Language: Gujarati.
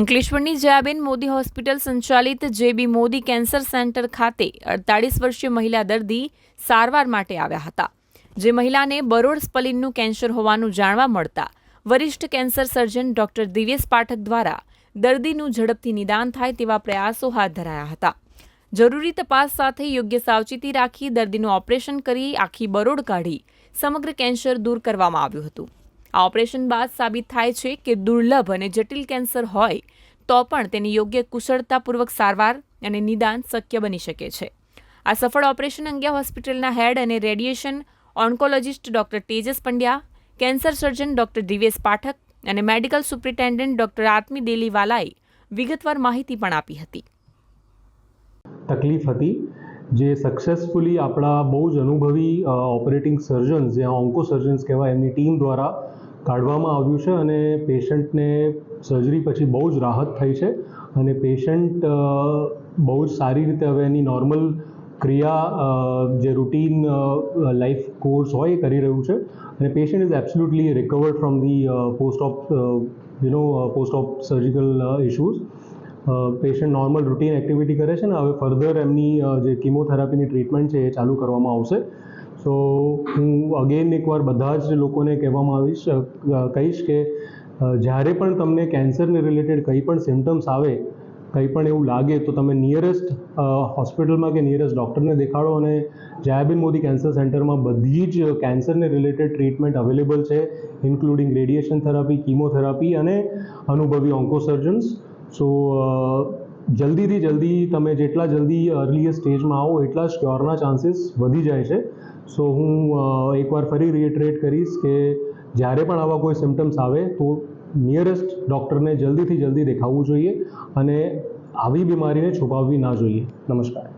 અંકલેશ્વરની જયાબેન મોદી હોસ્પિટલ સંચાલિત જેબી મોદી કેન્સર સેન્ટર ખાતે અડતાળીસ વર્ષીય મહિલા દર્દી સારવાર માટે આવ્યા હતા, જે મહિલાને બરોડ સ્પલિનનું કેન્સર હોવાનું જાણવા મળતા વરિષ્ઠ cancer surgeon doctor Divyesh Pathak દ્વારા દર્દીનું ઝડપથી નિદાન થાય તેવા પ્રયાસો હાથ ધરાયા હતા. જરૂરી તપાસ સાથે યોગ્ય સાવચેતી રાખી દર્દીનું ઓપરેશન કરી આખી બરોડ કાઢી સમગ્ર કેન્સર દૂર કરવામાં આવ્યું હતું. આ ઓપરેશન બાદ સાબિત થાય છે કે દુર્લભ અને જટિલ કેન્સર હોય તો પણ તેની યોગ્ય કુશળતાપૂર્વક સારવાર અને નિદાન શક્ય બની શકે છે. આ સફળ ઓપરેશન અંગે હોસ્પિટલના હેડ અને radiation oncologist doctor Tejas Pandya, cancer surgeon doctor Divesh Pathak અને મેડિકલ સુપ્રિન્ટેન્ડન્ટ ડોક્ટર આત્મી દેલીવાલાએ વિગતવાર માહિતી પણ આપી હતી. તકલીફ હતી જે સક્સેસફુલી આપણા બહુ જ અનુભવી ઓપરેટિંગ સર્જન્સ જે ઓન્કો સર્જન્સ કહેવાય, એમની ટીમ દ્વારા કાઢવામાં આવ્યું છે અને પેશન્ટને સર્જરી પછી બહુ જ રાહત થઈ છે અને પેશન્ટ બહુ જ સારી રીતે હવે એની નોર્મલ ક્રિયા જે રૂટીન લાઈફ કોર્સ હોય એ કરી રહ્યું છે અને patient is absolutely recovered from the post of you know post of surgical issues patient normal routine activity કરે છે ને, હવે ફર્ધર એમની જે કિમોથેરાપીની ટ્રીટમેન્ટ છે એ ચાલુ કરવામાં આવશે. સો હું અગેન એકવાર બધા જ લોકોને કહેવામાં આવીશ કહીશ કે જ્યારે પણ તમને કેન્સરને રિલેટેડ કંઈ પણ સિમ્ટમ્સ આવે, કંઈ પણ એવું લાગે, તો તમે નિયરેસ્ટ હોસ્પિટલમાં કે નિયરેસ્ટ ડૉક્ટરને દેખાડો અને જયાબેન મોદી કેન્સર સેન્ટરમાં બધી જ કેન્સરને રિલેટેડ ટ્રીટમેન્ટ અવેલેબલ છે ઇન્ક્લુડિંગ રેડિયેશન થેરાપી કીમોથેરાપી અને અનુભવી ઓન્કોસર્જન્સ સો જલ્દીથી જલ્દી તમે જેટલા જલ્દી અર્લીએસ્ટ સ્ટેજમાં આવો, એટલા જ ક્યોરના ચાન્સીસ વધી જાય છે. સો હું એકવાર ફરી રિએટરેટ કરીશ કે જ્યારે પણ આવા કોઈ સિમ્ટમ્સ આવે તો નિયરેસ્ટ ડૉક્ટરને જલ્દીથી જલ્દી દેખાવું જોઈએ અને આવી બીમારીને છુપાવવી ના જોઈએ. નમસ્કાર.